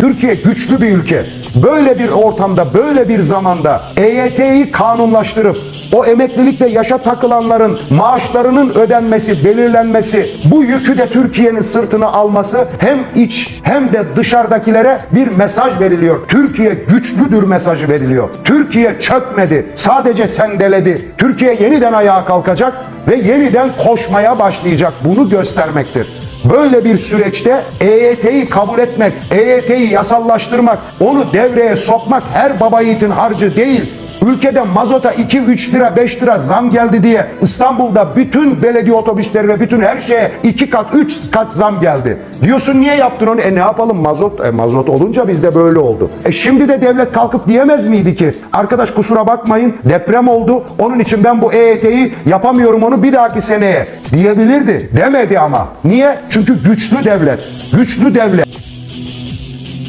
Türkiye güçlü bir ülke. Böyle bir ortamda, böyle bir zamanda EYT'yi kanunlaştırıp o emeklilikte yaşa takılanların maaşlarının ödenmesi, belirlenmesi, bu yükü de Türkiye'nin sırtına alması hem iç hem de dışarıdakilere bir mesaj veriliyor. Türkiye güçlüdür mesajı veriliyor. Türkiye çökmedi, sadece sendeledi. Türkiye yeniden ayağa kalkacak ve yeniden koşmaya başlayacak. Bunu göstermektir. Böyle bir süreçte EYT'yi kabul etmek, EYT'yi yasallaştırmak, onu devreye sokmak her baba yiğitin harcı değil. Ülkede mazota 2-3 lira 5 lira zam geldi diye İstanbul'da bütün belediye otobüslerine bütün her şeye 2 kat 3 kat zam geldi. Diyorsun niye yaptın onu? E ne yapalım mazot? E mazot olunca bizde böyle oldu. E şimdi de devlet kalkıp diyemez miydi ki? Arkadaş kusura bakmayın deprem oldu. Onun için ben bu EYT'yi yapamıyorum onu bir dahaki seneye diyebilirdi. Demedi ama. Niye? Çünkü güçlü devlet. Güçlü devlet.